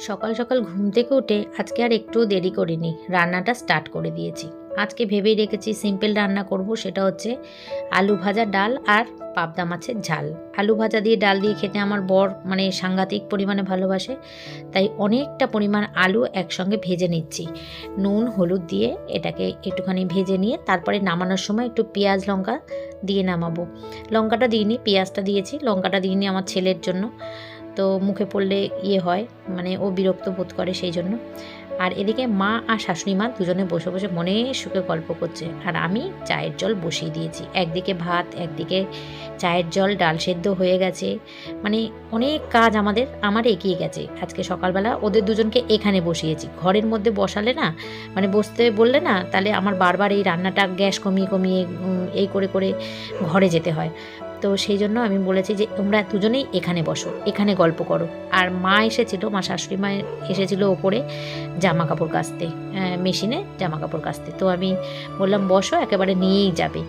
সকাল সকাল ঘুম থেকে উঠে আজকে আর একটু দেরি করিনি, রান্নাটা স্টার্ট করে দিয়েছি। আজকে ভেবেই রেখেছি সিম্পল রান্না করব, সেটা হচ্ছে আলু ভাজা ডাল আর পাবদা মাছের ঝাল। আলু ভাজা দিয়ে ডাল দিয়ে খেতে আমার বর মানে সাংঘাতিক পরিমাণে ভালোবাসে, তাই অনেকটা পরিমাণ আলু একসঙ্গে ভেজে নিচ্ছি। নুন, হলুদ দিয়ে এটাকে একটুখানি ভেজে নিয়ে তারপরে নামানোর সময় একটু পেঁয়াজ লঙ্কা দিয়ে নামাবো। লঙ্কাটা দিইনি, পেঁয়াজটা দিয়েছি, লঙ্কাটা দিইনি আমার ছেলের জন্য। তো মুখে পড়লে ইয়ে হয় মানে ও বিরক্ত বোধ করে সেই জন্য। আর এদিকে মা আর শাশুড়ি মা দুজনে বসে বসে মনে সুখে গল্প করছে। আর আমি চায়ের জল বসিয়ে দিয়েছি। একদিকে ভাত, একদিকে চায়ের জল, ডাল সেদ্ধ হয়ে গেছে। মানে অনেক কাজ আমাদের, আমার এগিয়ে গেছে। আজকে সকালবেলা ওদের দুজনকে এখানে বসিয়েছি। ঘরের মধ্যে বসালে না মানে বসতে বললে না, তাহলে আমার বারবার এই রান্নাটা গ্যাস কমিয়ে কমিয়ে এই করে করে ঘরে যেতে হয়। তো সেই জন্য আমি বলেছি যে, তোমরা দুজনেই এখানে বসো, এখানে গল্প করো। আর মা এসেছিল, মা শাশুড়ি মা এসেছিল ওপরে জামা কাপড় কাচতে মেশিনে জামা কাপড় কাচতে। তো আমি বললাম, বসো, একেবারে নিয়েই যাবে।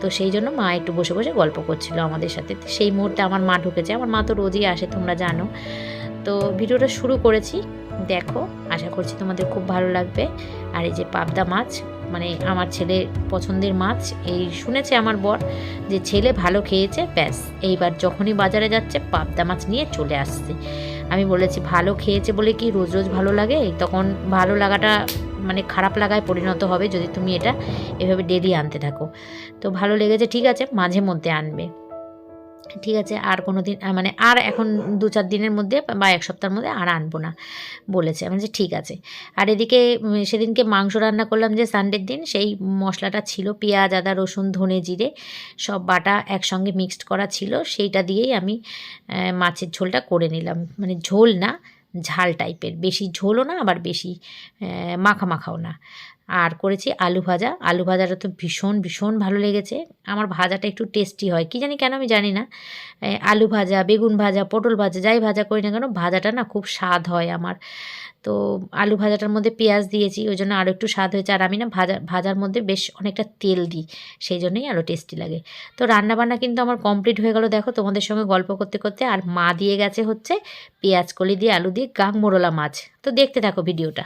তো সেই জন্য মা একটু বসে বসে গল্প করছিল আমাদের সাথে। সেই মুহূর্তে আমার মা ঢুকেছে। আমার মা তো রোজই আসে, তোমরা জানো। তো ভিডিওটা শুরু করেছি। দেখো, আশা করছি তোমাদের খুব ভালো লাগবে। আর এই যে পাবদা মাছ মানে আমার ছেলে পছন্দের মাছ, এই শুনেছে আমার বর যে ছেলে ভালো খেয়েছে, ব্যাস। এইবার যখনই বাজারে যাচ্ছে, পাবদা মাছ নিয়ে চলে আসছে। আমি বলেছি, ভালো খেয়েছে বলে কি রোজ রোজ ভালো লাগে? তখন ভালো লাগাটা মানে খারাপ লাগায় পরিণত হবে যদি তুমি এটা এভাবে ডেলি আনতে থাকো। তো ভালো লেগেছে, ঠিক আছে, মাঝে মধ্যে আনবে। ঠিক আছে, আর কোনো দিন মানে আর এখন দু চার দিনের মধ্যে বা এক সপ্তাহের মধ্যে আর আনব না, বলেছে। আমি যে ঠিক আছে। আর এদিকে সেদিনকে মাংস রান্না করলাম যে সানডের দিন, সেই মশলাটা ছিল পেঁয়াজ, আদা, রসুন, ধনে জিরে, সব বাটা একসঙ্গে মিক্সড করা ছিল। সেইটা দিয়েই আমি মাছের ঝোলটা করে নিলাম। মানে ঝোল না, ঝাল টাইপের। বেশি ঝোলও না, আবার বেশি মাখা মাখাও না। আর করেছি আলু ভাজা। আলু ভাজাটা তো ভীষণ ভীষণ ভালো লেগেছে। আমার ভাজাটা একটু টেস্টি হয়। কি জানি কেন আমি জানি না। আলু ভাজা, বেগুন ভাজা, পটল ভাজা, যাই ভাজা করি না কেন, ভাজাটা না খুব স্বাদ হয় আমার। তো আলু ভাজাটার মধ্যে পেঁয়াজ দিয়েছি, ওই জন্য আরও একটু স্বাদ হয়েছে। আর আমি না ভাজা, ভাজার মধ্যে বেশ অনেকটা তেল দিই, সেই জন্যই আরও টেস্টি লাগে। তো রান্নাবান্না কিন্তু আমার কমপ্লিট হয়ে গেল। দেখো তোমাদের সঙ্গে গল্প করতে করতে আর মা দিয়ে গেছে হচ্ছে পেঁয়াজ কলি দিয়ে, আলু দিয়ে গাং মোরলা মাছ। তো দেখতে থাকো ভিডিওটা।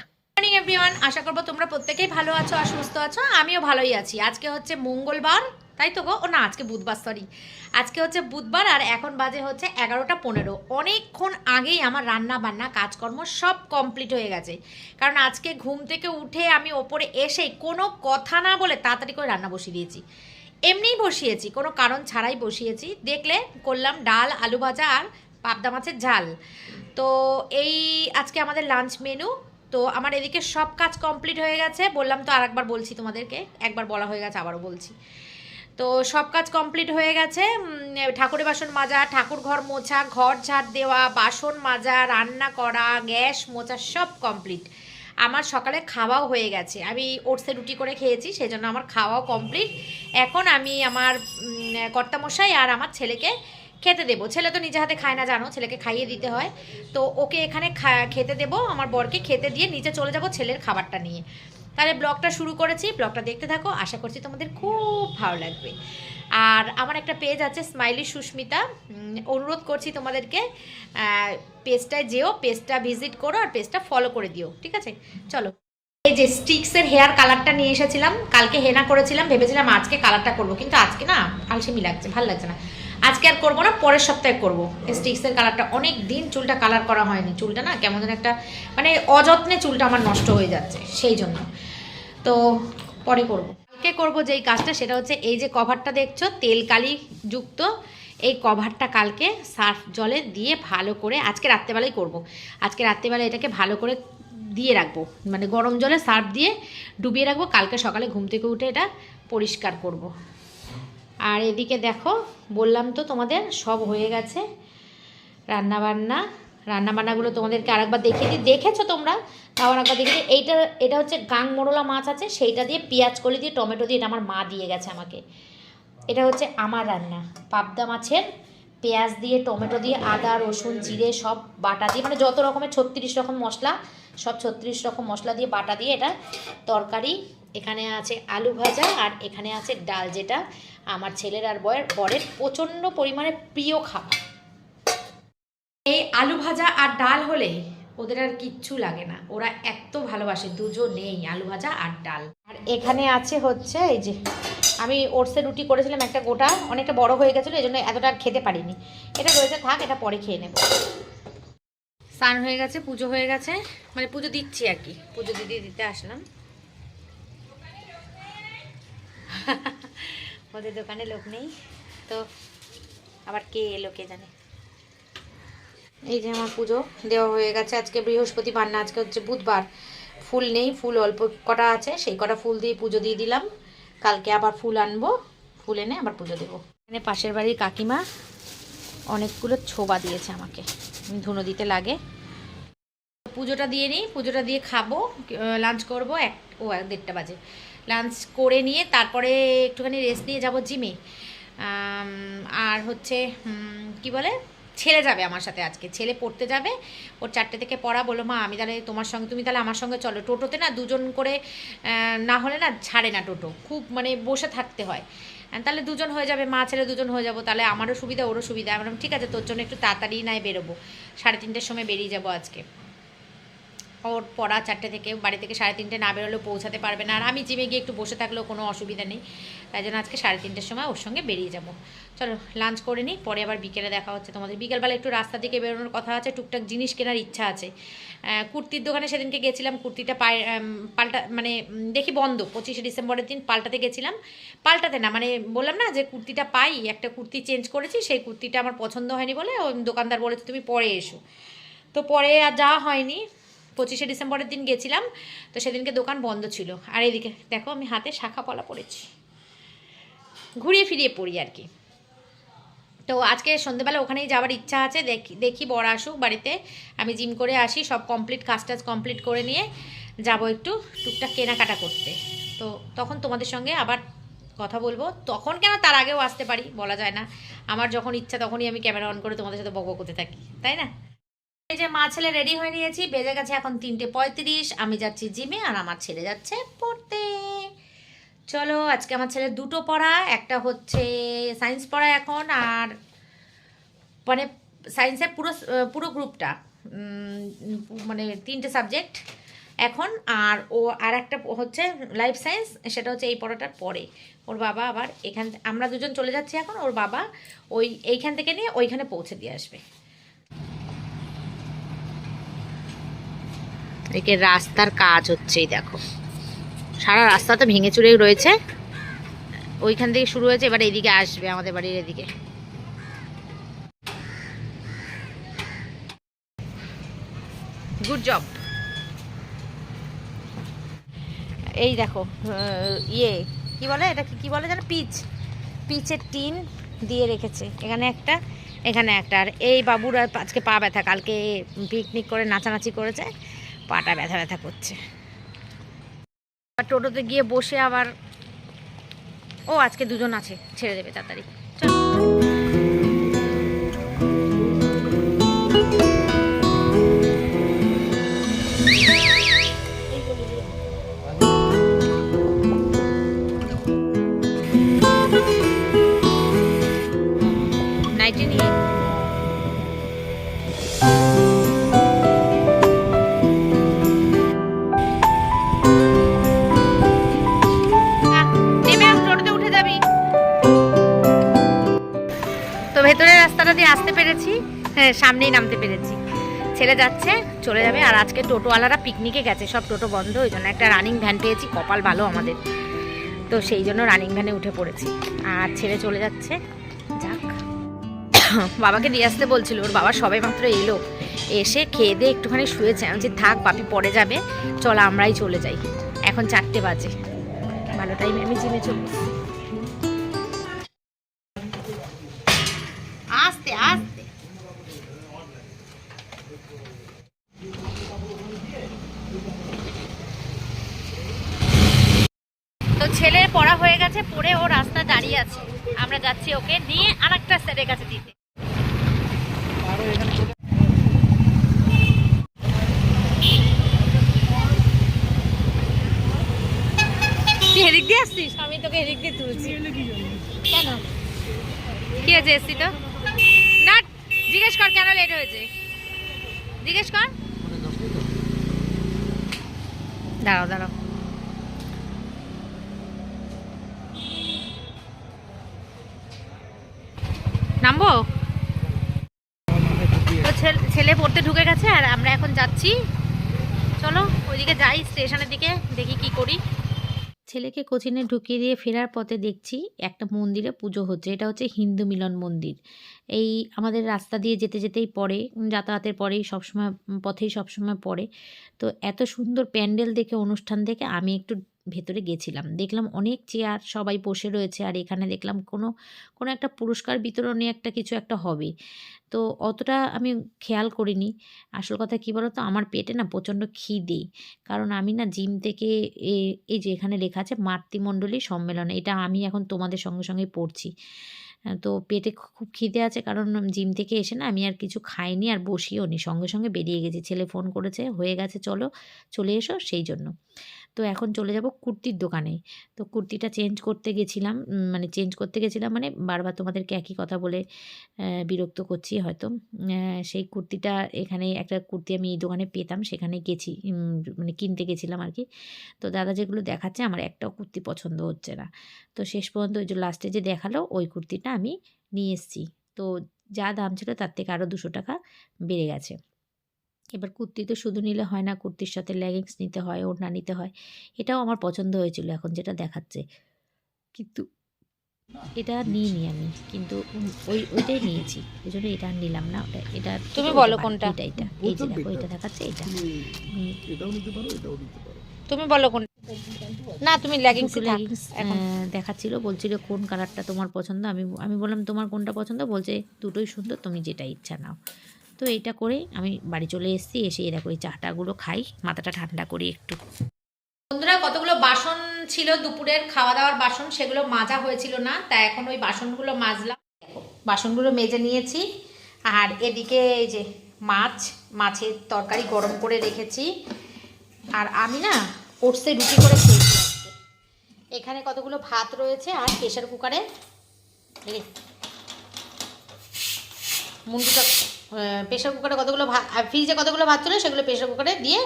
আশা করব তোমরা প্রত্যেকেই ভালো আছো আর সুস্থ আছো, আমিও ভালোই আছি। আজকে হচ্ছে মঙ্গলবার, তাই তো গো? ও না, আজকে বুধবার সরি আজকে হচ্ছে বুধবার আর এখন বাজে হচ্ছে এগারোটা পনেরো। অনেকক্ষণ আগেই আমার রান্না বান্না কাজকর্ম সব কমপ্লিট হয়ে গেছে। কারণ আজকে ঘুম থেকে উঠে আমি ওপরে এসেই কোনো কথা না বলে তাড়াতাড়ি করে রান্না বসিয়ে দিয়েছি। এমনিই বসিয়েছি, কোনো কারণ ছাড়াই বসিয়েছি। দেখলে করলাম ডাল, আলু ভাজা আর পাবদা মাছের ঝাল। তো এই আজকে আমাদের লাঞ্চ মেনু তো আমার এদিকে সব কাজ কমপ্লিট হয়ে গেছে। বললাম তো আরেকবার বলছি তোমাদেরকে। একবার বলা হয়ে গেছে, আবারও বলছি। তো সব কাজ কমপ্লিট হয়ে গেছে। ঠাকুরের বাসন মাজা, ঠাকুর ঘর মোছা, ঘর ঝাড় দেওয়া, বাসন মাজা, রান্না করা, গ্যাস মোছা সব কমপ্লিট আমার সকালে খাওয়াও হয়ে গেছে। আমি ওটসে রুটি করে খেয়েছি সেই জন্য আমার খাওয়াও কমপ্লিট এখন আমি আমার কর্তামশাই আর আমার ছেলেকে খেতে দেবো। ছেলে তো নিজে হাতে খায় না, জানো? ছেলেকে খাইয়ে দিতে হয়। তো ওকে এখানে খেতে দেবো। আমার বরকে খেতে দিয়ে নিচে চলে যাব ছেলের খাবারটা নিয়ে। তাহলে ব্লগটা শুরু করেছি। ব্লগটা দেখতে থাকো। আশা করছি তোমাদের খুব ভালো লাগবে। আর আমার একটা পেজ আছে, স্মাইলি সুস্মিতা। অনুরোধ করছি তোমাদেরকে পেজটায় যেও, পেজটা ভিজিট করো আর পেজটা ফলো করে দিও, ঠিক আছে? চলো। এই যে স্টিক্সের হেয়ার কালারটা নিয়ে এসেছিলাম, কালকে হেনা করেছিলাম, ভেবেছিলাম আজকে কালারটা করব, কিন্তু আজকে না, আলসেমি লাগছে, ভালো লাগছে না। আজকে আর করব না, পরের সপ্তাহে করব। স্টিক্সের কালারটা অনেক দিন চুলটা কালার করা হয়নি। চুলটা না কেমন যেন একটা মানে অযত্নে চুলটা আমার নষ্ট হয়ে যাচ্ছে, সেই জন্য। তো পরে করব। কালকে করব যেই কাজটা, সেটা হচ্ছে এই যে কভারটা দেখছ, তেল কালি যুক্ত, এই কভারটা কালকে সার্ফ জলে দিয়ে ভালো করে আজকে রাত্রেবেলাই করব। আজকে রাত্রেবেলা এটাকে ভালো করে দিয়ে রাখব। মানে গরম জলে সার্ফ দিয়ে ডুবিয়ে রাখব। কালকে সকালে ঘুম থেকে উঠে এটা পরিষ্কার করব। আর এদিকে দেখো, বললাম তো তোমাদের, সব হয়ে গেছে। রান্নাবান্না, রান্নাবান্নাগুলো তোমাদেরকে আরেকবার দেখিয়ে দিই। দেখেছ তোমরা? তাও আরেকবার দেখিয়ে এইটা, এটা হচ্ছে গাং মোড়লা মাছ আছে, সেইটা দিয়ে পেঁয়াজ কলি দিয়ে, টমেটো দিয়ে, এটা আমার মা দিয়ে গেছে আমাকে। এটা হচ্ছে আমার রান্না। পাবদা মাছের পেঁয়াজ দিয়ে, টমেটো দিয়ে, আদা, রসুন, জিরে, সব বাটা দিয়ে মানে যত রকমের, ছত্রিশ রকম মশলা সব ছত্রিশ রকম মশলা দিয়ে, বাটা দিয়ে এটা তরকারি। এখানে আছে আলু ভাজা আর এখানে আছে ডাল, যেটা আমার ছেলের আর বয়ের, বরের প্রচণ্ড পরিমাণে প্রিয় খাবার। এই আলু ভাজা আর ডাল হলে ওদের আর কিচ্ছু লাগে না। ওরা এত ভালোবাসে, দুজনেই আলু ভাজা আর ডাল। আর এখানে আছে হচ্ছে এই যে, আমি ওটসের রুটি করেছিলাম একটা গোটা, অনেকটা বড় হয়ে গেছিল এই জন্য এতটা আর খেতে পারিনি। এটা রয়েছে, থাক, এটা পরে খেয়ে নেব। স্নান হয়ে গেছে, পুজো হয়ে গেছে। মানে পুজো দিচ্ছি আর কি, পুজো দিতে দিতে আসলাম। ওদের দোকানে লোক নেই, তো আবার কে এলো কে জানে। এই যে আমার পুজো দেওয়া হয়ে গেছে, আজকে বৃহস্পতিবার না, আজকে হচ্ছে বুধবার। ফুল নেই, ফুল অল্প কটা আছে, সেই কটা ফুল দিয়ে পুজো দিয়ে দিলাম। কালকে আবার ফুল আনব, ফুল এনে আবার পুজো দেবো। এখানে পাশের বাড়ির কাকিমা অনেকগুলো ছোবা দিয়েছে আমাকে। ধুনো দিতে লাগে। পুজোটা দিয়ে নিই, পুজোটা দিয়ে খাব, লাঞ্চ করব এক, ও এক দেড়টা বাজে। লাঞ্চ করে নিয়ে তারপরে একটুখানি রেস্ট নিয়ে যাব জিমে আর হচ্ছে কি বলে? ছেলে যাবে আমার সাথে আজকে। ছেলে পড়তে যাবে, ওর চারটে থেকে পড়া বলো মা, আমি তাহলে তোমার সঙ্গে, তুমি তাহলে আমার সঙ্গে চলো। টোটোতে না দুজন করে না হলে না ছাড়ে না টোটো। খুব মানে বসে থাকতে হয়। তাহলে দুজন হয়ে যাবে, মা ছেলে দুজন হয়ে যাব, তাহলে আমারও সুবিধা, ওরও সুবিধা। আমি ঠিক আছে, তোর জন্য একটু তাড়াতাড়ি নাই বেরোবো। সাড়ে তিনটের সময় বেরিয়ে যাব আজকে। ওর পড়া চারটে থেকে, বাড়ি থেকে সাড়ে তিনটে না বেরোলেও পৌঁছাতে পারবে না। আর আমি জিমে গিয়ে একটু বসে থাকলেও কোনো অসুবিধা নেই। তাই জন্য আজকে সাড়ে তিনটের সময় ওর সঙ্গে বেরিয়ে যাব। চলো লাঞ্চ করে নিই, পরে আবার বিকেলে দেখা হচ্ছে তোমাদের। বিকেলবেলা একটু রাস্তা দিকে বেরোনোর কথা আছে, টুকটাক জিনিস কেনার ইচ্ছা আছে। কুর্তির দোকানে সেদিনকে গেছিলাম, কুর্তিটা পাল্টা মানে দেখি বন্ধ। পঁচিশে ডিসেম্বরের দিন পাল্টাতে গেছিলাম। পাল্টাতে না মানে বললাম না যে কুর্তিটা পাই, একটা কুর্তি চেঞ্জ করেছি, সেই কুর্তিটা আমার পছন্দ হয়নি বলে ওই দোকানদার বলেছে তুমি পরে এসো। তো পরে আর যাওয়া হয়নি। পঁচিশে ডিসেম্বরের দিন গেছিলাম, তো সেদিনকে দোকান বন্ধ ছিল। আর এইদিকে, দেখো আমি হাতে শাখা পলা পড়েছি ঘুরিয়ে ফিরিয়ে পড়ি আর কি। তো আজকে সন্ধেবেলা ওখানেই যাওয়ার ইচ্ছা আছে, দেখি দেখি বড় আসুক বাড়িতে। আমি জিম করে আসি, সব কমপ্লিট কাজ টাজ কমপ্লিট করে নিয়ে যাব একটু টুকটাক কেনাকাটা করতে। তো তখন তোমাদের সঙ্গে আবার কথা বলব। তখন কেন তার আগেও আসতে পারি, বলা যায় না। আমার যখন ইচ্ছা তখনই আমি ক্যামেরা অন করে তোমাদের সাথে বকবক করতে থাকি, তাই না? এই যে মা ছেলে রেডি হয়ে নিয়েছি, বেজে গেছে এখন তিনটে পঁয়ত্রিশ। আমি যাচ্ছি জিমে আর আমার ছেলে যাচ্ছে পড়তে। চলো, আজকে আমার ছেলে দুটো পড়া, একটা হচ্ছে সায়েন্স পড়া এখন আর মানে সায়েন্সের পুরো পুরো গ্রুপটা মানে তিনটে সাবজেক্ট এখন। আর ও, আর একটা হচ্ছে লাইফ সায়েন্স সেটা হচ্ছে এই পড়াটার পরে। ওর বাবা আবার এখান, আমরা দুজন চলে যাচ্ছি এখন, ওর বাবা ওই, এইখান থেকে নিয়ে ওইখানে পৌঁছে দিয়ে আসবে। এদিকে রাস্তার কাজ হচ্ছেই, দেখো। সারা রাস্তা তো ভেঙে চুরে রয়েছে। ওইখান থেকে শুরু হয়েছে, এবার এদিকে আসবে আমাদের বাড়ির এদিকে। গুড জব এই দেখো ইয়ে কি বলে এটা কি বলে যেন? পিচ। পিচের টিন দিয়ে রেখেছে। এখানে একটা এখানে একটা। আর এই বাবুর আজকে পা ব্যথা, কালকে পিকনিক করে নাচানাচি করেছে। পাটা ব্যথা ব্যথা করছে। টোটোতে গিয়ে বসে আবার ও, আজকে দুজন আছে, ছেড়ে দেবে তাড়াতাড়ি। সামনেই নামতে পেরেছি। ছেলে যাচ্ছে, চলে যাবে, আর আজকে টোটোওয়ালারা পিকনিকে গেছে। সব টোটো বন্ধ, ওই জন্য একটা রানিং ভ্যান পেয়েছি, কপাল ভালো আমাদের। তো সেই জন্য রানিং ভ্যানে উঠে পড়েছি। আর ছেলে চলে যাচ্ছে, যাক। বাবাকে দিয়ে আসতে বলছিল, ওর বাবা সবে মাত্র এলো। এসে খেয়ে দিয়ে একটুখানি শুয়েছে। আমি যে থাক, বাপি পরে যাবে। চল, আমরাই চলে যাই। এখন চারটে বাজে। ভালো টাইমে আমি জিমে চলে ছেলের পড়া হয়ে গেছে পড়ে ও রাস্তা দাঁড়িয়ে আছে। আমরা যাচ্ছি ওকে নিয়ে আর একটা স্যারের কাছে দিতে। তুই এদিক দিয়ে আসছিস? আমি তোকে এদিক দিয়ে তুলছি। কেন? কি হয়েছে এসছি তো? না জিজ্ঞেস কর কেন লেট হয়েছে। জিজ্ঞেস কর। দাঁড়াও দাঁড়াও নামবো তো ছেলে- পড়তে ঢুকে গেছে আর আমরা এখন যাচ্ছি। চলো, ওইদিকে যাই স্টেশনের দিকে, দেখি কি করি। ছেলেকে কোচিনে ঢুকিয়ে দিয়ে ফেরার পথে দেখছি একটা মন্দিরে পুজো হচ্ছে। এটা হচ্ছে হিন্দু মিলন মন্দির। এই আমাদের রাস্তা দিয়ে যেতে যেতেই পড়ে, যাতায়াতের পরেই সবসময়, পথেই সবসময় পড়ে। তো এত সুন্দর প্যান্ডেল দেখে, অনুষ্ঠান দেখে আমি একটু ভেতরে গেছিলাম। দেখলাম অনেক চেয়ার সবাই বসে রয়েছে আর এখানে দেখলাম কোনো কোনো একটা পুরস্কার বিতরণে একটা কিছু একটা হবে। তো অতটা আমি খেয়াল করিনি। আসল কথা কী বলো তো আমার পেটে না প্রচণ্ড খিদে। কারণ আমি না জিম থেকে এই যে এখানে লেখা আছে মাতৃমণ্ডলী সম্মেলন, এটা আমি এখন তোমাদের সঙ্গে সঙ্গে পড়ছি। তো পেটে খুব খিদে আছে কারণ জিম থেকে এসে না আমি আর কিছু খাইনি আর বসিও নি সঙ্গে সঙ্গে বেরিয়ে গেছি। ছেলে ফোন করেছে, হয়ে গেছে, চলো, চলে এসো, সেই জন্য। তো এখন চলে যাব কুর্তির দোকানে। তো কুর্তিটা চেঞ্জ করতে গেছিলাম মানে চেঞ্জ করতে গেছিলাম মানে বারবার তোমাদেরকে একই কথা বলে বিরক্ত করছি হয়তো। সেই কুর্তিটা এখানে একটা কুর্তি আমি এই দোকানে পেতাম, সেখানে গেছি মানে কিনতে গেছিলাম আর কি। তো দাদা যেগুলো দেখাচ্ছে আমার একটাও কুর্তি পছন্দ হচ্ছে না। তো শেষ পর্যন্ত ওই যে লাস্টে যে দেখাল, ওই কুর্তিটা আমি নিয়ে এসেছি। তো যা দাম ছিল তার থেকে আরও দুশো টাকা বেড়ে গেছে। এবার কুর্তি তো শুধু নিলে হয় না কুর্তির সাথে লেগিংস নিতে হয় ওড়না নিতে হয়। এটাও আমার পছন্দ হয়েছিল এখন যেটা দেখাচ্ছে। কিন্তু এটা নিইনি আমি কিন্তু ওই ওইটাই নিয়েছি। ওই জন্য এটা নিলাম না ওটা এটা তুমি বলো কোনটা? এটা এটা এই যে দেখো এটা দেখাচ্ছে এটা তুমি এটাও নিতে পারো এটাও নিতে পারো। তুমি বলো কোন না তুমি লেগিংস দুটো leggings, দেখাচ্ছিল বলছিল কোন কালারটা তোমার পছন্দ আমি আমি বললাম তোমার কোনটা পছন্দ বলছে দুটোই সুন্দর তুমি যেটা ইচ্ছা নাও। তো এইটা করে আমি বাড়ি চলে এসেছি, এসে দেখো এই চাটাগুলো খাই, মাথাটা ঠান্ডা করি একটু। বন্ধুরা, কতগুলো বাসন ছিল দুপুরের খাওয়া দাওয়ার বাসন সেগুলো মাজা হয়েছিল না তাই এখন ওই বাসনগুলো মাজলাম। বাসনগুলো মেজে নিয়েছি, আর এদিকে এই যে মাছ, মাছের তরকারি গরম করে রেখেছি। আর আমি না ওটসে রুটি করে খেয়েছি। এখানে কতগুলো ভাত রয়েছে আর প্রেশার কুকারে মুন্ডুটা প্রেশার কুকারে কতগুলো ভাত ফ্রিজে কতগুলো ভাত ছিল সেগুলো প্রেশার কুকারে দিয়ে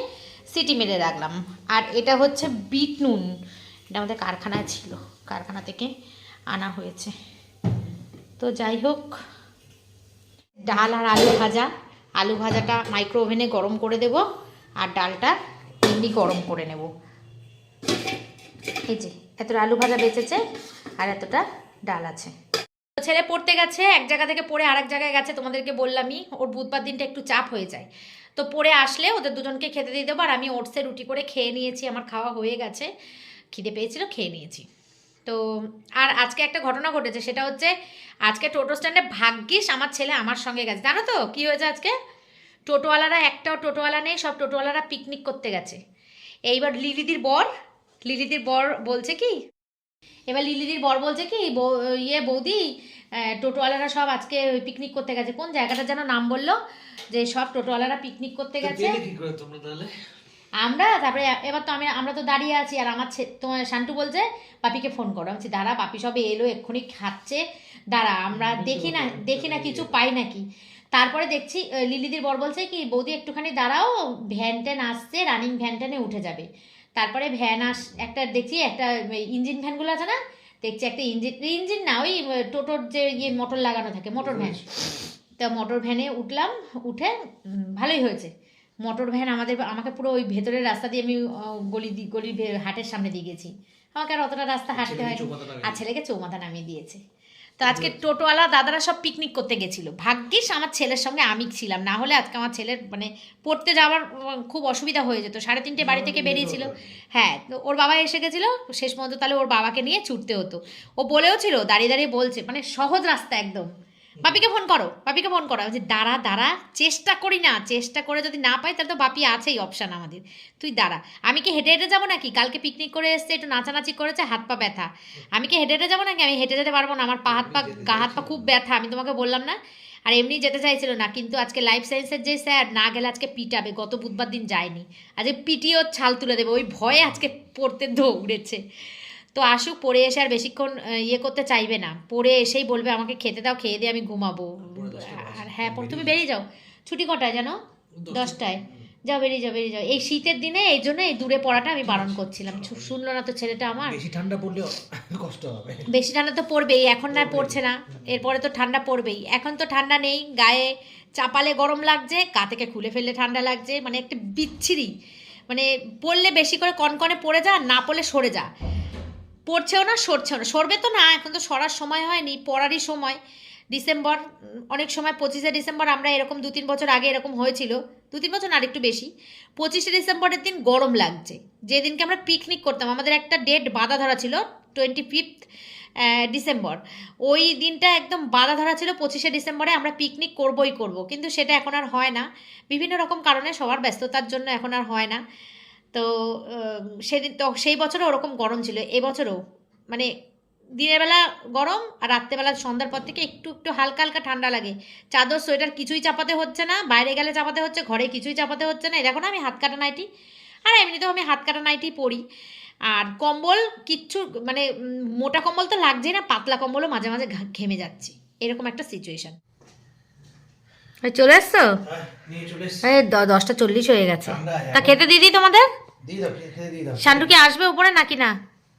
সিটি মেরে রাখলাম। আর এটা হচ্ছে বিট নুন। এটা আমাদের কারখানায় ছিল। কারখানা থেকে আনা হয়েছে। তো যাই হোক, ডাল আর আলু ভাজা। আলু ভাজাটা মাইক্রো ওভেনে গরম করে দেব আর ডালটা এমনি গরম করে নেব। এই যে, এতটা আলু ভাজা বেঁচেছে আর এতটা ডাল আছে। ছেলে পড়তে গেছে, এক জায়গা থেকে পড়ে আরেক জায়গায় গেছে, তোমাদেরকে বললামই, ওর বুধবার দিনটা একটু চাপ হয়ে যায়। তো পড়ে আসলে ওদের দুজনকে খেতে দিয়ে দেবো, আর আমি ওটসে রুটি করে খেয়ে নিয়েছি, আমার খাওয়া হয়ে গেছে, খিদে পেয়েছিল, খেয়ে নিয়েছি। তো আর আজকে একটা ঘটনা ঘটেছে, সেটা হচ্ছে আজকে টোটো স্ট্যান্ডে ভাগ্যিস আমার ছেলে আমার সঙ্গে গেছে। জানো তো, কী হয়েছে আজকে? টোটোওয়ালারা একটাও টোটোওয়ালা নেই, সব টোটোওয়ালারা পিকনিক করতে গেছে। এইবার লিলিদির বর লিলিদির বর বলছে কি এবার লিলিদির বর বলছে কি ইয়ে বৌদি টোটোওয়ালারা সব আজকে পিকনিক করতে গেছে। কোন জায়গাটা যেন নাম বলল? যে সব টোটোওয়ালারা পিকনিক করতে গেছে। আমরা তারপরে এবার তো আমি আমরা তো দাঁড়িয়ে আছি আর আমার তোমার শান্টু বলছে পাপিকে ফোন করো। আমি বলছি, দাঁড়া পাপি সবে এলো এক্ষুনি খাচ্ছে। দাঁড়া আমরা দেখি না দেখি না কিছু পাই নাকি? তারপরে দেখছি লিলিদির বর বলছে কি বৌদি একটুখানি দাঁড়াও ভ্যান ট্যান আসছে রানিং ভ্যান ট্যানে উঠে যাবে। তারপরে ভ্যান আস একটা দেখছি একটা ইঞ্জিন ভ্যানগুলো আছে না? দেখছি একটা ইঞ্জিন ইঞ্জিন না ওই টোটোর যে ইয়ে মোটর লাগানো থাকে মোটর ভ্যান তা মোটর ভ্যানে উঠলাম উঠে ভালোই হয়েছে। মোটর ভ্যান আমাদের আমাকে পুরো ওই ভেতরের রাস্তা দিয়ে আমি গলি দি- গলির হাটের সামনে দিয়ে গেছি। আমাকে আর অতটা রাস্তা হাঁটতে হয় আর ছেলেকে চৌমাথা নামিয়ে দিয়েছে। তো আজকে টোটোওয়ালা দাদারা সব পিকনিক করতে গেছিল। ভাগ্যিস আমার ছেলের সঙ্গে আমি ছিলাম না হলে আজকে আমার ছেলের মানে পড়তে যাওয়ার খুব অসুবিধা হয়ে যেত। সাড়ে তিনটে বাড়ি থেকে বেরিয়েছিল। হ্যাঁ তো ওর বাবা এসে গেছিল শেষ পর্যন্ত তাহলে ওর বাবাকে নিয়ে ছুটতে হতো। ও বলেও ছিল দাঁড়িয়ে দাঁড়িয়ে বলছে মানে সহজ রাস্তা একদম। বাপিকে ফোন করো বাপিকে ফোন করো। বলছি দাঁড়া দাঁড়া চেষ্টা করি না চেষ্টা করে যদি না পাই তাহলে তো বাপি আছেই অপশান আমাদের। তুই দাঁড়া। আমি কি হেঁটে হেঁটে যাব নাকি? কালকে পিকনিক করে এসছে একটু নাচানাচি করেছে হাত পা ব্যথা। আমি কি হেঁটে হেঁটে যাব নাকি? আমি হেঁটে যেতে পারব না আমার পা হাত পা গা হাত পা খুব ব্যথা আমি তোমাকে বললাম না? আর এমনি যেতে চাইছিল না কিন্তু আজকে লাইফ সায়েন্সের যে স্যার না গেলে আজকে পিটাবে গত বুধবার দিন যায়নি। আজকে পিটিও ছাল তুলে দেবে ওই ভয়ে আজকে পড়তে দৌড়েছে। তো আসুক পড়ে এসে আর বেশিক্ষণ ইয়ে করতে চাইবে না। পড়ে এসেই বলবে আমাকে খেতে দাও খেয়ে দিয়ে আমি ঘুমাবো। বাস। আর হ্যাঁ পরে তুমি বেরিয়ে যাও। ছুটি কটায় জানো? দশটায়। যাও বেরিয়ে যাও বেরিয়ে যাও। এই শীতের দিনে এই জন্য এই দূরে পড়াটা আমি বারণ করছিলাম। শুনলো না তো ছেলেটা আমার। বেশি ঠান্ডা পড়লেও কষ্ট হবে। বেশি ঠান্ডা তো পড়বেই এখন না পড়ছে না। এরপরে তো ঠান্ডা পড়বেই। এখন তো ঠান্ডা নেই গায়ে চাপালে গরম লাগছে গা থেকে খুলে ফেললে ঠান্ডা লাগছে মানে একটা বিচ্ছিরি। মানে পড়লে বেশি করে কনকনে পড়ে যা না পড়লে সরে যা। পড়ছেও না, সরছেও না। সরবে তো না, এখন তো সরার সময় হয়নি, পড়ারই সময়। ডিসেম্বর, অনেক সময় পঁচিশে ডিসেম্বর আমরা এরকম দু তিন বছর আগে এরকম হয়েছিল, দু তিন বছর আর একটু বেশি। পঁচিশে ডিসেম্বরের দিন গরম লাগছে। যেদিনকে আমরা পিকনিক করতাম, আমাদের একটা ডেট বাধা ধরা ছিল টোয়েন্টি ফিফথ ডিসেম্বর। ওই দিনটা একদম বাধা ধরা ছিল, পঁচিশে ডিসেম্বরে আমরা পিকনিক করবই করব। কিন্তু সেটা এখন আর হয় না। বিভিন্ন রকম কারণে সবার ব্যস্ততার জন্য এখন আর হয় না। তো সেদিন তো সেই বছরও ওরকম গরম ছিল এবছরও মানে দিনের বেলা গরম আর রাত্রেবেলা সন্ধ্যার পর থেকে একটু একটু হালকা হালকা ঠান্ডা লাগে। চাদর, সোয়েটার কিছুই চাপাতে হচ্ছে না, বাইরে গেলে চাপাতে হচ্ছে, ঘরে কিছুই চাপাতে হচ্ছে না। দেখো না আমি হাত কাটা নাইটি, আর এমনিতেও আমি হাত কাটা নাইটি পরি। আর কম্বল কিচ্ছু মানে মোটা কম্বল তো লাগছেই না, পাতলা কম্বলও মাঝে মাঝে ঘেমে যাচ্ছি। এরকম একটা সিচুয়েশন চলে এসছো? হ্যাঁ, দশটা চল্লিশ হয়ে গেছে। তা খেতে দিদি তোমাদের? শান্টু কি আসবে উপরে নাকি না?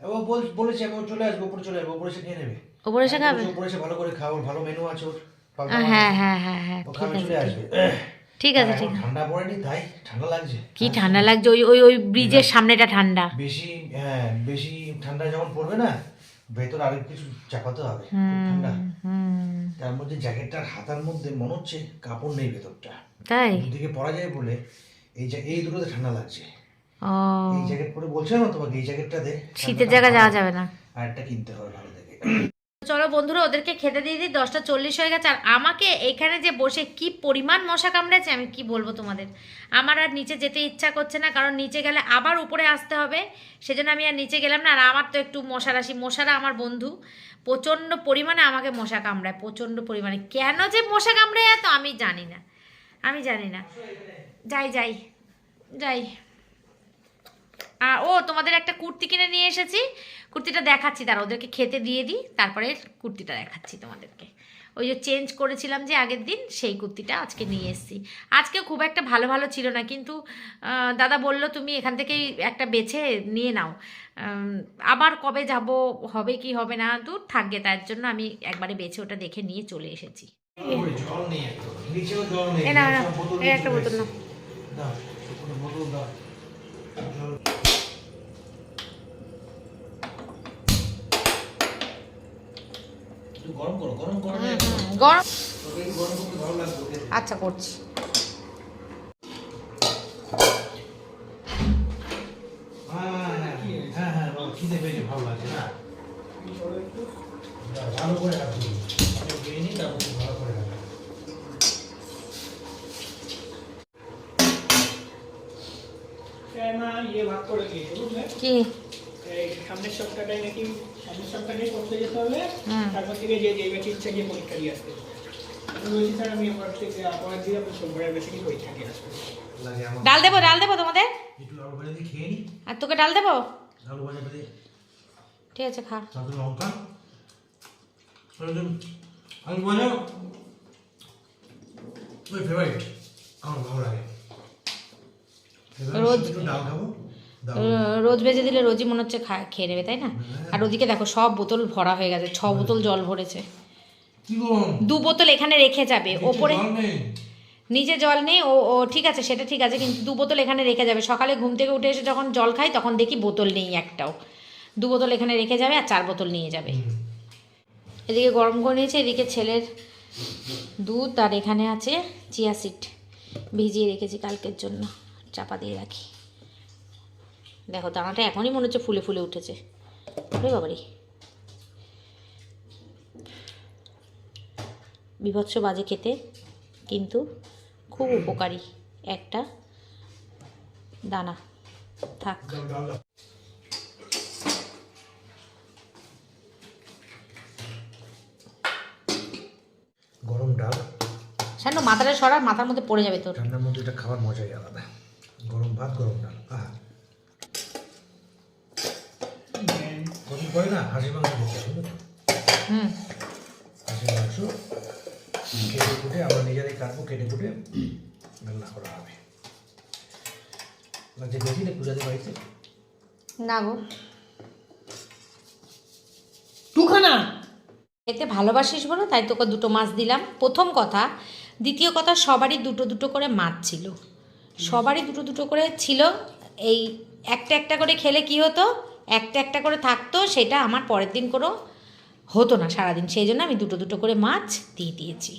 ও বলেছে আমি চলে আসব উপরে চলে আসব উপরে এসে খেয়ে নেবে। উপরে এসে খাবে? উপরে এসে ভালো করে খাও ভালো মেনু আছে ওর পাবদা আহ, মাছ হ্যাঁ হ্যাঁ হ্যাঁ হ্যাঁ ঠিক আছে ঠিক- আসবে। আছে। ঠিক আছে ঠান্ডা পড়েনি তাই ঠান্ডা লাগছে। কি ঠান্ডা লাগছে ওই ওই ওই ব্রিজের সামনেটা ঠান্ডা। বেশি হ্যাঁ বেশি ঠান্ডা যখন পড়বে না ভেতর আরও কিছু চাপাতে হবে ঠান্ডা। তার মধ্যে জ্যাকেটটার হাতার মধ্যে মনে হচ্ছে কাপড় নেই ভেতরটা। তাই? দুদিকে পরা যায় বলে এই যে এই দুটোতে ঠান্ডা লাগছে। এই জ্যাকেট পরে বলছে না তোমাকে এই জ্যাকেটটা দে। শীতের জায়গা যাওয়া যাবে না। আর একটা কিনতে হবে ভালো দেখে। চলো বন্ধুরা, ওদেরকে খেতে দিয়ে দিই, দশটা চল্লিশ হয়ে গেছে। আর আমাকে এখানে যে বসে কি পরিমাণ মশা কামড়েছে আমি কি বলব তোমাদের? আমার আর নিচে যেতে ইচ্ছা করছে না, কারণ নিচে গেলে আবার উপরে আসতে হবে। সেজন্য আমি আর নিচে গেলাম না, আর আমার তো একটু মশারাশি মশারা আমার বন্ধু। প্রচণ্ড পরিমাণে আমাকে মশা কামড়ায়, প্রচণ্ড পরিমাণে। কেন যে মশা কামড়ায় এত, আমি জানি না। আমি জানি না। যাই যাই যাই। ও, তোমাদের একটা কুর্তি কিনে নিয়ে এসেছি। কুর্তিটা দেখাচ্ছি তারা ওদেরকে খেতে দিয়ে দিই তারপরে কুর্তিটা দেখাচ্ছি তোমাদেরকে। ওই যে চেঞ্জ করেছিলাম যে আগের দিন সেই কুর্তিটা আজকে নিয়ে এসেছি। আজকে খুব একটা ভালো ভালো ছিল না কিন্তু দাদা বলল তুমি এখান থেকেই একটা বেছে নিয়ে নাও। আবার কবে যাব হবে কি হবে না দূর থাকবে তার জন্য আমি একবারে বেছে ওটা দেখে নিয়ে চলে এসেছি। ওই জল নেই গরম করো গরম করো। গরম। আচ্ছা করছি। হ্যাঁ, হ্যাঁ, হ্যাঁ, ভালো করে ভালো। ইয়ে ভাগ করে কি? সামনের সপ্তাহটাই নাকি সামনের সপ্তাহে করতে যেতে হবে। তারপর থেকে যে যে বেশি ইচ্ছা গিয়ে পরীক্ষা দিয়ে আসতে আমি বলছি স্যার আমি আমার থেকে সোমবারের পরীক্ষা দিয়ে আসব। ডাল দেবো ডাল দেবো তোমাদের। আর তোকে ডাল দেবো? ঠিক আছে খা। লঙ্কা। আর একটু ওই ফেভারিট আমার ভালো লাগে। রোজ- ডাল খাব। রোজ ভেজে দিলে রোজই মনে হচ্ছে খা খেয়ে নেবে তাই না? আর ওদিকে দেখো সব বোতল ভরা হয়ে গেছে ছ বোতল জল ভরেছে। দু বোতল এখানে রেখে যাবে ওপরে নিচে জল নেই ও ও ঠিক আছে সেটা ঠিক আছে কিন্তু দু বোতল এখানে রেখে যাবে। সকালে ঘুম থেকে উঠে এসে যখন জল খাই তখন দেখি বোতল নেই একটাও। দু বোতল এখানে রেখে যাবে আর চার বোতল নিয়ে যাবে। এদিকে গরম করে নিয়েছে এদিকে ছেলের দুধ আর এখানে আছে চিয়া সিড। ভিজিয়ে রেখেছি কালকের জন্য চাপা দিয়ে রাখি। দেখো দানাটা এখনই মনে হচ্ছে ফুলে ফুলে উঠেছে। ওরে বাবারি। বিভৎস বাজে খেতে কিন্তু খুব উপকারী একটা দানা। থাক। গরম ডাল। মাথাটা সরার মাথার মধ্যে পড়ে যাবে তোর। ঠান্ডার মধ্যে এটা খাওয়ার মজাই আলাদা। গরম ভাত গরম ডাল। আহা। পরে না হাঁসের মাংস? হুম হাঁসের মাংস কেটে কুটে আমরা নিজেরাই কাটবো কেটে কুটে রান্না করা হবে গেছিলে পূজাদের বাড়িতে না। গো এতে ভালোবাসিস বলো তাই তোকে দুটো মাছ দিলাম। প্রথম কথা দ্বিতীয় কথা সবারই দুটো দুটো করে মাছ ছিল। সবারই দুটো দুটো করে ছিল। এই একটা একটা করে খেলে কি হতো? একটা একটা করে থাকতো সেটা আমার পরের দিন কোনো হতো না সারাদিন। সেই জন্য আমি দুটো দুটো করে মাছ দিয়ে দিয়েছি।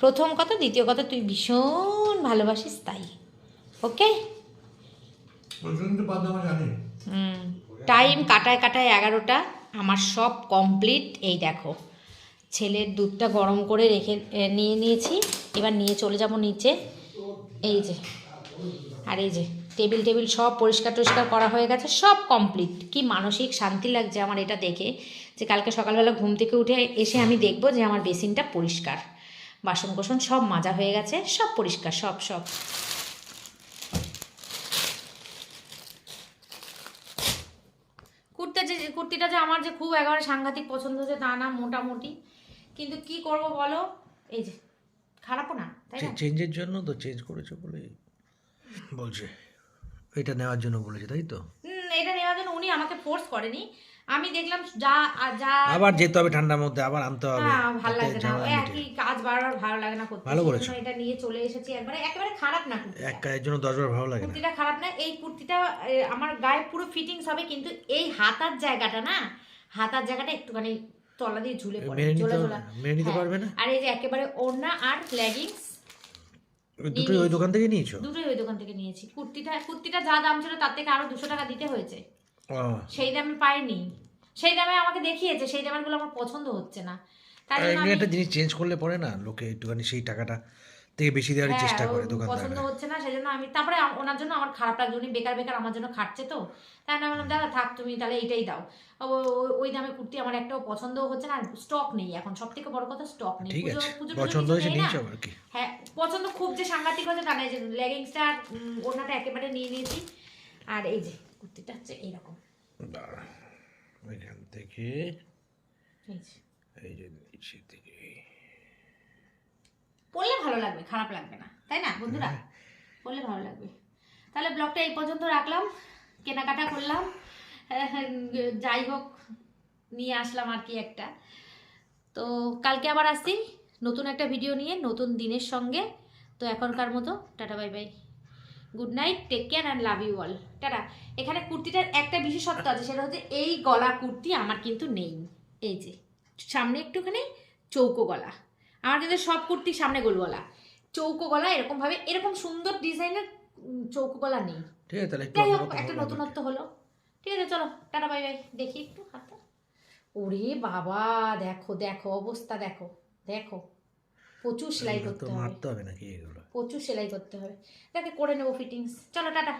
প্রথম কথা দ্বিতীয় কথা তুই ভীষণ ভালোবাসিস তাই ওকে টাইম কাটায় কাটায় এগারোটা আমার সব কমপ্লিট এই দেখো ছেলের দুধটা গরম করে রেখে নিয়ে নিয়েছি এবার নিয়ে চলে যাব নিচে। এই যে আর এই যে টেবিল টেবিল সব পরিষ্কার টরিষ্কার করা হয়ে গেছে, সব কমপ্লিট কি মানসিক শান্তি লাগছে আমার এটা দেখে, যে কালকে সকালবেলা ঘুম থেকে উঠে এসে আমি দেখব যে আমার বেসিনটা পরিষ্কার। বাসন কোসন সব মাজা হয়ে গেছে, সব পরিষ্কার, সব সব। কুর্তা যে, কুর্তিটা যে আমার যে খুব একেবারে সাংঘাতিক পছন্দ হচ্ছে তা না মোটামুটি। কিন্তু কি করব বলো? এই যে, খারাপও না, তাই না? চেঞ্জের জন্য তো চেঞ্জ করেছ বলে বলছে। এটা নেওয়ার জন্য বলেছে তাই তো? এটা নেওয়ার জন্য উনি আমাকে ফোর্স করেনি। আমি দেখলাম যা যা আবার যেতে হবে ঠান্ডার মধ্যে আবার আনতে হবে। হ্যাঁ ভালো লাগে না। একই কাজ বারবার ভালো লাগে না করতে। ভালো করেছ। এটা নিয়ে চলে এসেছি একবারে একেবারে খারাপ না। এক কাজের জন্য দশবার ভালো লাগে না। কুর্তিটা খারাপ না এই কুর্তিটা আমার গায়ে পুরো ফিটিংস হবে কিন্তু এই হাতার জায়গাটা না হাতার জায়গাটা একটুখানি তলা দিয়ে ঝুলে পড়ে মেনে নিতে পারবে- মেনে নিতে হ্যাঁ। পারবে না? আর এই যে একেবারে ওড়না আর লেগিংস দুটোই ওই দোকান থেকে নিয়েছো? দুটোই ওই দোকান থেকে নিয়েছি। কুর্তিটা কুর্তিটা যা দাম ছিল তার থেকে আরও দুশো টাকা দিতে হয়েছে। সেই দামে পাইনি। সেই দামে আমাকে দেখিয়েছে সেই দামেরগুলো আমার পছন্দ হচ্ছে না। তাই একটা জিনিস চেঞ্জ করলে পরে না লোকে একটুখানি সেই টাকাটা থেকে বেশি দেওয়ার হ্যাঁ, চেষ্টা করে পছন্দ হচ্ছে না সেজন্য আমি তারপরে ওনার জন্য আমার খারাপ লাগছে উনি বেকার বেকার আমার জন্য খাটছে তো। তাই আমি বললাম দাদা থাক তুমি তাহলে এইটাই দাও। ওই দামে কুর্তি আমার একটাও পছন্দ হচ্ছে না স্টক নেই এখন। সব থেকে বড় কথা স্টক নেই। পুজো- পুজো পছন্দ হয়েছে নেই না। আর কি? হ্যাঁ পছন্দ খুব যে সাংঘাতিক হয়েছে তা নাই যে লেগিংসটা ওড়নাটা একেবারে নিয়ে নিয়েছি। আর এই যে কুর্তিটা হচ্ছে এইরকম। দাঁড়া। ওইখান থেকে এই যে। এই যে নিচে থেকে পড়লে ভালো লাগবে খারাপ লাগবে না তাই না বন্ধুরা? পড়লে ভালো লাগবে। তাহলে ব্লগটা এই পর্যন্ত রাখলাম কেনাকাটা করলাম যাই হোক নিয়ে আসলাম আর কি একটা। তো কালকে আবার আসছি নতুন একটা ভিডিও নিয়ে নতুন দিনের সঙ্গে। তো এখনকার মতো tata bye bye good night take care and love you all tata. এখানে কুর্তিটার একটা বিশেষত্ব আছে সেটা হচ্ছে এই গলা কুর্তি আমার কিন্তু নেই। এই যে সামনে একটুখানি চৌকো গলা। আমার কিন্তু সব কুর্তি সামনে গোল গলা চৌকো গলা এরকম ভাবে এরকম সুন্দর ডিজাইনের চৌকো গলা নেই। ঠিক আছে তাহলে যাই হোক একটা নতুনত্ব হলো। ঠিক আছে চলো টাটা বাই বাই। দেখি একটু হাতটা। ওরে বাবা দেখো দেখো অবস্থা দেখো দেখো। প্রচুর সেলাই করতে হবে। মারতে হবে নাকি এগুলো? প্রচুর সেলাই করতে হবে। তাকে করে নেব ফিটিংস চলো টাটা।